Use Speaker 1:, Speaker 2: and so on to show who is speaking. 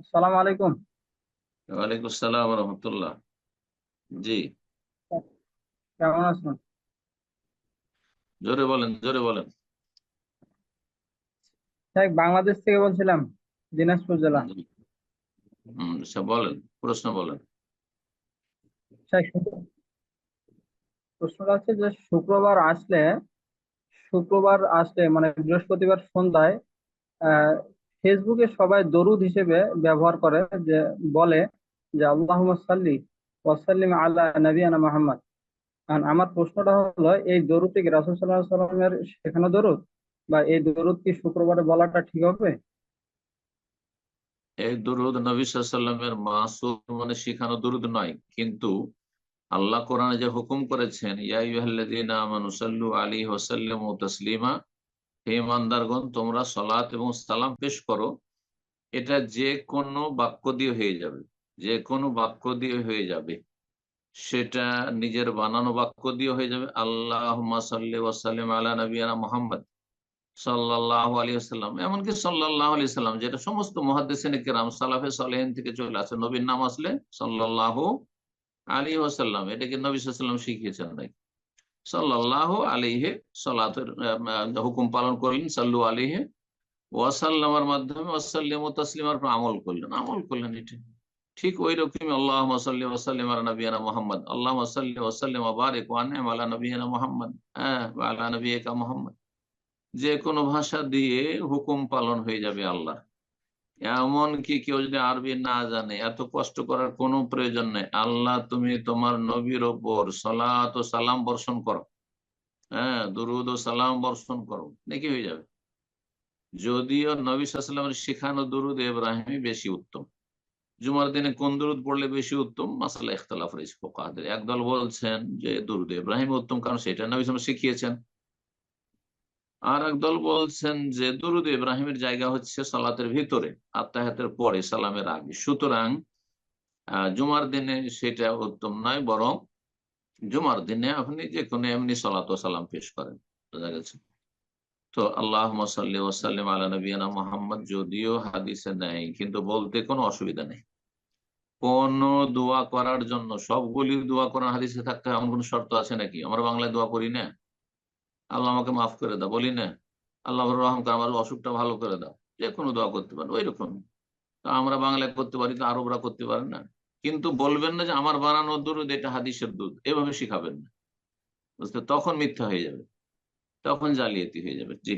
Speaker 1: আসসালামু আলাইকুম।
Speaker 2: ওয়ালাইকুম আসসালাম রহমতুল্লাহ। জি।
Speaker 1: কেমন আছেন?
Speaker 2: জোরে বলেন জোরে বলেন।
Speaker 1: শেখ বাংলাদেশ থেকে বলছিলাম দিনাজপুর জেলা।
Speaker 2: হম আচ্ছা বলেন প্রশ্ন বলেন।
Speaker 1: প্রশ্নটা হচ্ছে যে শুক্রবার আসলে শুক্রবার আসলে মানে বৃহস্পতিবার সন্ধ্যায় আহ, ফেসবুকে সবাই দরুদ হিসেবে ব্যবহার করে যে, বলে যে, আল্লাহুম্মা সাল্লি ওয়াসাল্লিম আলা নবিয়ানা মুহাম্মদ। কারণ আমার প্রশ্নটা হলো, এই দরুদটি কি রাসূল সাল্লাহ সাল্লামের শেখানো দরুদ? বা এই দরুদ কি শুক্রবারে বলাটা ঠিক হবে?
Speaker 2: এই দরুদ নবী সাল্লামের মাসুদ মানে শিখানো দুরুদ নয়, কিন্তু আল্লাহ কোরআনে যে হুকুম করেছেন, ইয়া আইয়ুহাল্লাযীনা আমানু সাল্লু আলাইহি ওয়া সাল্লিমু হে ইমানদারগণ তোমরা সালাত এবং সালাম পেশ করো। এটা যে কোনো বাক্য দিয়ে হয়ে যাবে যে কোনো বাক্য দিয়ে হয়ে যাবে। সেটা নিজের বানানো বাক্য দিয়ে হয়ে যাবে। আল্লাহ সাল্লি ওয়াসাল্লিম আলা নবিয়ানা মোহাম্মদ সাল্লাহ আলী আসাল্লাম এমনকি সাল্লাহ আলি সাল্লাম যেটা সমস্ত মহাদেশিন কেরাম, সালাফে সালেহিন থেকে চলে আসে, নবীর নাম আসলে সাল্লাহ আলী ওয়াসাল্লাম। এটাকে নবী সাল্লাম শিখিয়েছেন নাকি সাল্লাহ আলিহে সালাতের হুকুম পালন করলেন সাল্লু আলিহে ওয়াসাল্লামের মাধ্যমে ওয়াসাল্লিম ও তাসলিমার আমল করলেন আমল করলেন এটা। ঠিক ওই রকমই আল্লাহ সাল্লি ওয়াসাল্লিম আলা নবিয়ানা মোহাম্মদ আল্লাহ সাল্লি ওয়াসাল্লিম বারিক ওয়ানএম আলা নবিয়ানা মোহাম্মদ হ্যাঁ আলা নবিয়াকা মোহাম্মদ। যে কোনো ভাষা দিয়ে হুকুম পালন হয়ে যাবে আল্লাহ এমন কি কেউ যদি আরবি না জানে? এত কষ্ট করার কোনো প্রয়োজন নেই। আল্লাহ, তুমি তোমার নবীর ওপর সালাত ও সালাম বর্ষণ করো। হ্যাঁ দুরুদ ও সালাম বর্ষণ করো। নাকি হয়ে যাবে। যদিও নবী সাল্লামের শেখানো দুরুদ ইব্রাহিমই বেশি উত্তম। জুমার দিনে কোন দুরুদ পড়লে বেশি উত্তম? মাসালা ইখতলাফ রয়েছে একদল বলছেন যে দুরুদ ইব্রাহিম উত্তম, কারণ সেটা নবী সাল্লাম শিখিয়েছেন। আর একদল বলছেন যে দুরুদ ইব্রাহিমের জায়গা হচ্ছে সালাতের ভিতরে আত্মাহাতের পরে সালামের আগে। সুতরাং জুমার দিনে সেটা উত্তম নয়, বরং জুমার দিনে আপনি যে কোনো এমনি সালাত সালাম পেশ করেন। বোঝা গেছে? তো আল্লাহ সাল্লি ওয়াসাল্লিম আলা নবিয়ানা মোহাম্মদ যদিও হাদিসে নেই, কিন্তু বলতে কোনো অসুবিধা নেই। কোন দোয়া করার জন্য সবগুলি দোয়া করার হাদিসে থাকতে এমন কোন শর্ত আছে নাকি? আমরা বাংলায় দোয়া করি না? আল্লাহ আমাকে মাফ করে দাও, বলি না। আল্লাহ রহম করে আমার অসুখটা ভালো করে দাও। যে কোনো দোয়া করতে পারেন ওই রকম তা আমরা বাংলায় করতে পারি, তো আরবরা করতে পারে না। কিন্তু বলবেন না যে আমার বানানো দুধ এটা হাদিসের দুধ এভাবে শিখাবেন না। বুঝতে তখন মিথ্যা হয়ে যাবে। তখন জালিয়াতি হয়ে যাবে। জি।